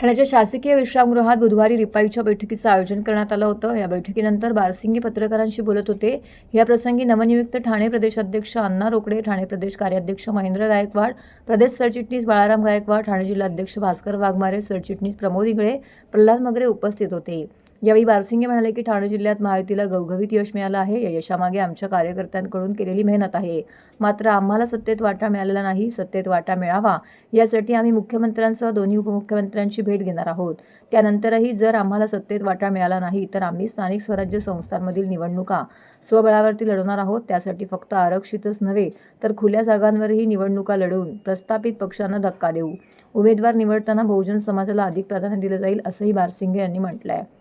ठाण्याच्या शासकीय विश्रामगृहात बुधवारी रिपाईच्या बैठकीचं आयोजन करण्यात आलं होतं. या बैठकीनंतर बारसिंगी पत्रकारांशी बोलत होते. या प्रसंगी नवनियुक्त ठाणे प्रदेशाध्यक्ष अण्णा रोकडे ठाणे प्रदेश कार्याध्यक्ष महेंद्र गायकवाड प्रदेश सरचिटणीस बाळाराम गायकवाड ठाणे जिल्हाध्यक्ष भास्कर वाघमारे सरचिटणीस प्रमोद इंगळे प्रल्हाद मगरे उपस्थित होते. यावेळी बारसिंगे म्हणाले की ठाणे जिल्ह्यात महायुतीला गवघवीत यश मिळालं आहे. या यशामागे आमच्या कार्यकर्त्यांकडून केलेली मेहनत आहे. मात्र आम्हाला सत्तेत वाटा मिळालेला नाही. सत्तेत वाटा मिळावा यासाठी आम्ही मुख्यमंत्र्यांसह दोन्ही उपमुख्यमंत्र्यांची भेट घेणार आहोत. त्यानंतरही जर आम्हाला सत्तेत वाटा मिळाला नाही तर आम्ही स्थानिक स्वराज्य संस्थांमधील निवडणुका स्वबळावरती लढवणार आहोत. त्यासाठी फक्त आरक्षितच नव्हे तर खुल्या जागांवरही निवडणुका लढवून प्रस्थापित पक्षांना धक्का देऊ. उमेदवार निवडताना बहुजन समाजाला अधिक प्राधान्य दिलं जाईल असंही बारसिंगे यांनी म्हटलं आहे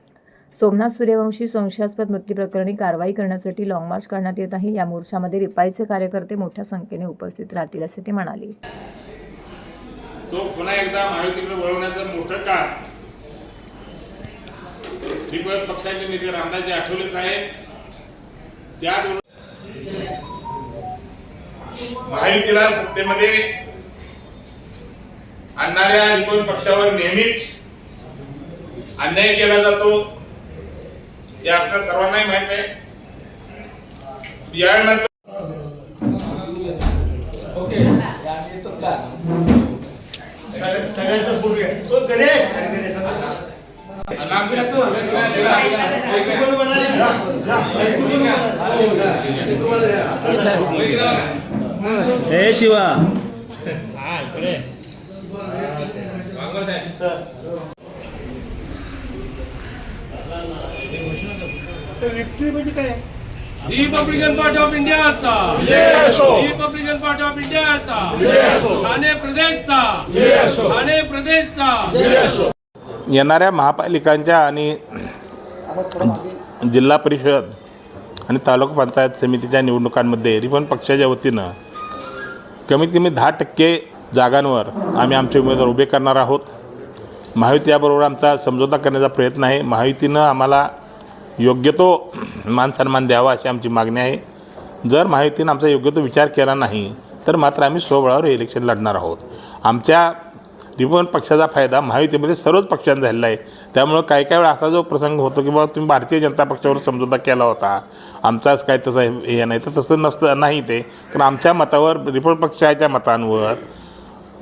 सोमनाथ सूर्यवंशी संशयास्पद मृत्यूप्रकरणी कारवाई करण्यासाठी लाँग मार्च करण्यात येत आहे. या मोर्चामध्ये रिपाईचे कार्यकर्ते मोठ्या संख्येने उपस्थित राहतील असे ते म्हणाले. तो पुन्हा एकदा महायुतीकडे वळवण्याचं मोठं काम. श्रीपद पक्षाचे नेते रामदासजी आठवले साहेब त्या महायुतीला सत्तेमध्ये आणणाऱ्या रिपब्लिक पक्षावर नेहमीच अन्याय केला जातो. हे आपल्या सर्वांनाही माहीत आहे. यानंतर सगळ्यांचं पूर्वी आहे. तो गणेश. अरे गणेश. अनाम ऐकू कोणी म्हणाले? जा, जा. ऐकू कोणी म्हणाले? ऐकू कोणी म्हणाले? हे शिवा तर विक्ट्री म्हणजे काय? रिपब्लिकन पार्टी ऑफ इंडियाचा रिपब्लिकन पार्टी ऑफ इंडियाचा ठाणे प्रदेशचा ठाणे प्रदेशचा येणाऱ्या महापालिकांच्या आणि जिल्हा परिषद आणि तालुका पंचायत समितीच्या निवडणुकांमध्ये रिपन पक्षाच्या वतीनं कमीत कमी दहा टक्के जागांवर आम्ही आमचे उमेदवार उभे करणार आहोत. महायुती याबरोबर आमचा समझोता करण्याचा प्रयत्न आहे. महायुतीनं आम्हाला योग्य तो मानसन्मान द्यावा अशी आमची मागणी आहे. जर महायुतीनं आमचा योग्य तो विचार केला नाही तर मात्र आम्ही स्वबळावर इलेक्शन लढणार आहोत. आमच्या रिपब्लिकन पक्षाचा फायदा महायुतीमध्ये सर्वच पक्षांना झालेला आहे. त्यामुळं काही काही वेळा असा जो प्रसंग होतो की बाबा तुम्ही भारतीय जनता पक्षावर समजोता केला होता. आमचाच काय तसं हे नाही तर तसं नसतं नाही ते. कारण आमच्या मतावर रिपब्लिक पक्षाच्या मतांवर.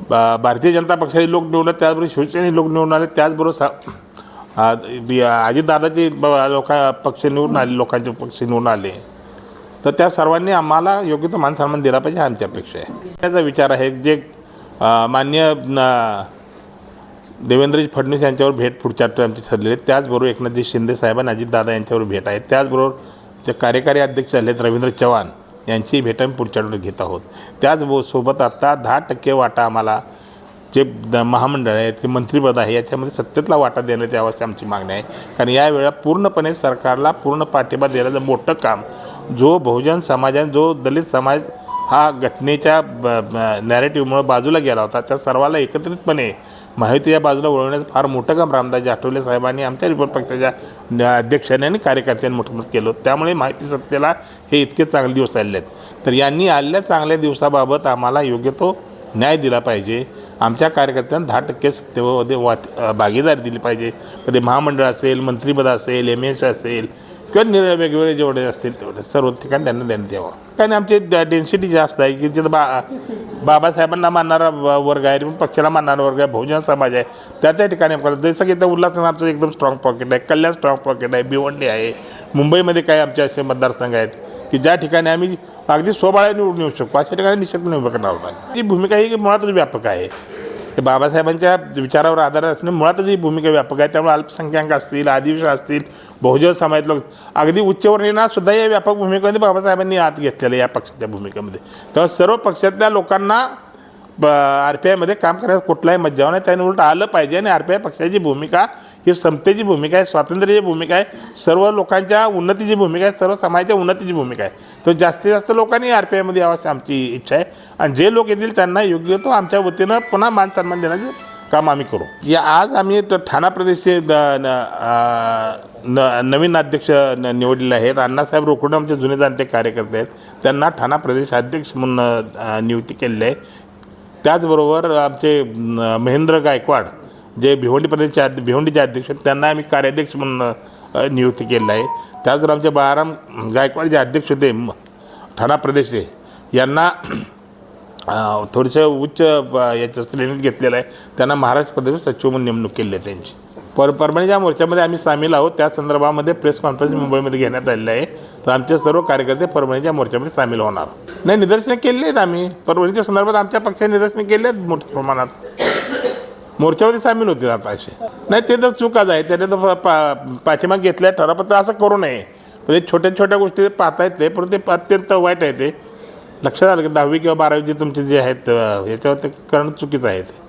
भारतीय जनता पक्षाचे लोक निवडले त्याचबरोबर शिवसेने लोक निवडून आले त्याचबरोबर सा अजितदादाचे ब- लोक पक्ष निवडून आले लोकांचे पक्ष निवडून आले. तर त्या सर्वांनी आम्हाला योग्य तो मान सन्मान दिला पाहिजे आमची अपेक्षा आहे. त्याचा विचार आहे जे मान्य न- देवेंद्रजी फडणवीस यांच्यावर भेट पुढच्या आमची ठरलेली आहे. त्याचबरोबर एकनाथजी शिंदे साहेब आणि अजितदादा यांच्यावर भेट आहे. त्याचबरोबर जे कार्यकारी अध्यक्ष झाले आहेत रवींद्र चव्हाण यांची भेट आम्ही पुढच्या आठवड्यात घेत आहोत. त्याचबरोबर सोबत आत्ता दहा टक्के वाटा आम्हाला जे द- महामंडळ आहेत की मंत्रिपद आहे याच्यामध्ये सत्तेतला वाटा देण्याची आवश्यक आमची मागणी आहे. कारण यावेळेला पूर्णपणे सरकारला पूर्ण पाठिंबा देण्याचं मोठं काम. जो बहुजन समाजाने जो दलित समाज हा घटनेच्या नॅरेटिव्हमुळं बाजूला गेला होता. त्या सर्वाला एकत्रितपणे माहिती या बाजूला वळवण्याचं फार मोठं काम रामदासजी आठवले साहेबांनी आमच्या रिपोर्ट पक्षाच्या अध्यक्षांनी आणि कार्यकर्त्यांनी मोठं मोठं केलं त्यामुळे माहिती सत्तेला हे इतके चांगले दिवस आलेले आहेत. तर यांनी आलेल्या चांगल्या दिवसाबाबत आम्हाला योग्य तो न्याय दिला पाहिजे. आमच्या कार्यकर्त्यांना दहा टक्के सत्तेमध्ये वाट भागीदारी दिली पाहिजे. कधी महामंडळ असेल मंत्रिपद असेल एम एस असेल किंवा निर वेगवेगळे जेवढे असतील तेवढे सर्व ठिकाणी त्यांना देण्यात यावं. कारण आमची डेन्सिटी जास्त आहे की जिथं बा बाबासाहेबांना मानणारा वर्ग आहे पक्षाला मानणारा वर्ग आहे बहुजन समाज आहे त्या त्या ठिकाणी आपल्याला जसं की इथं उल्हासनगरचं एकदम स्ट्रॉंग पॉकेट आहे कल्याण स्ट्रॉंग पॉकेट आहे भिवंडी आहे मुंबईमध्ये काही आमचे असे मतदारसंघ आहेत की ज्या ठिकाणी आम्ही अगदी स्वबळाने निवडून येऊ शकू अशा ठिकाणी निश्चितपणे उभं करणार होता ती भूमिका ही मुळातच व्यापक आहे. हे बाबासाहेबांच्या विचारावर आधार असणे मुळातच ही भूमिका व्यापक आहे. त्यामुळे अल्पसंख्याक असतील आदिवासी असतील बहुजन समाज लोक अगदी उच्चवर्णीनासुद्धा या व्यापक भूमिकेमध्ये बाबासाहेबांनी आत घेतलेलं या पक्षाच्या भूमिकेमध्ये. तेव्हा सर्व पक्षातल्या लोकांना आर पी आयमध्ये काम करण्यास कुठलाही मज्जाव नाही. त्याने उलट आलं पाहिजे आणि आर पी आय पक्षाची भूमिका ही समतेची भूमिका आहे स्वातंत्र्याची भूमिका आहे सर्व लोकांच्या उन्नतीची भूमिका आहे सर्व समाजाच्या उन्नतीची भूमिका आहे. तर जास्तीत जास्त लोकांनी आर पी आयमध्ये यावं आमची इच्छा आहे. आणि जे लोक येतील त्यांना योग्य तो आमच्या वतीनं पुन्हा मान सन्मान देण्याचे काम आम्ही करू. या आज आम्ही ठाणा प्रदेशचे द- न- नवीन अध्यक्ष न- निवडलेले आहेत. अण्णासाहेब रोकडे आमचे जुने जाणते कार्यकर्ते आहेत. त्यांना ठाणा प्रदेश अध्यक्ष म्हणून नियुक्ती केलेली आहे. त्याचबरोबर आमचे महेंद्र गायकवाड जे भिवंडी प्रदेशचे अध्य भिवंडीचे अध्यक्ष त्यांना आम्ही कार्याध्यक्ष म्हणून नियुक्ती केलेलं आहे. त्याचबरोबर आमचे बाळाराम गायकवाड जे अध्यक्ष होते ठाणा प्रदेशचे यांना थोडंसं उच्च याच्या श्रेणीत घेतलेलं आहे. त्यांना महाराष्ट्र प्रदेश सचिव म्हणून नेमणूक केली आहे त्यांची. पर परभणीच्या मोर्चामध्ये आम्ही सामील आहोत. त्या संदर्भामध्ये प्रेस कॉन्फरन्स मुंबईमध्ये घेण्यात आलेलं आहे. तर आमचे सर्व कार्यकर्ते परभणीच्या मोर्चामध्ये सामील होणार. नाही निदर्शनं केली आहेत आम्ही. परभणीच्या संदर्भात आमच्या पक्षाने निदर्शनं केली आहेत मोठ्या प्रमाणात. मोर्चामध्ये सामील होतील आता असे. नाही ते तर चुकाच आहे त्याने तर पा- पा- घेतल्या घेतलं ठरापत्र असं करू नये. म्हणजे छोट्या छोट्या गोष्टी पाहता येते परंतु ते अत्यंत वाईट आहे ते. लक्षात आलं की दहावी किंवा बारावी जे तुमचे जे आहेत याच्यावर ते करणं चुकीचं आहे ते.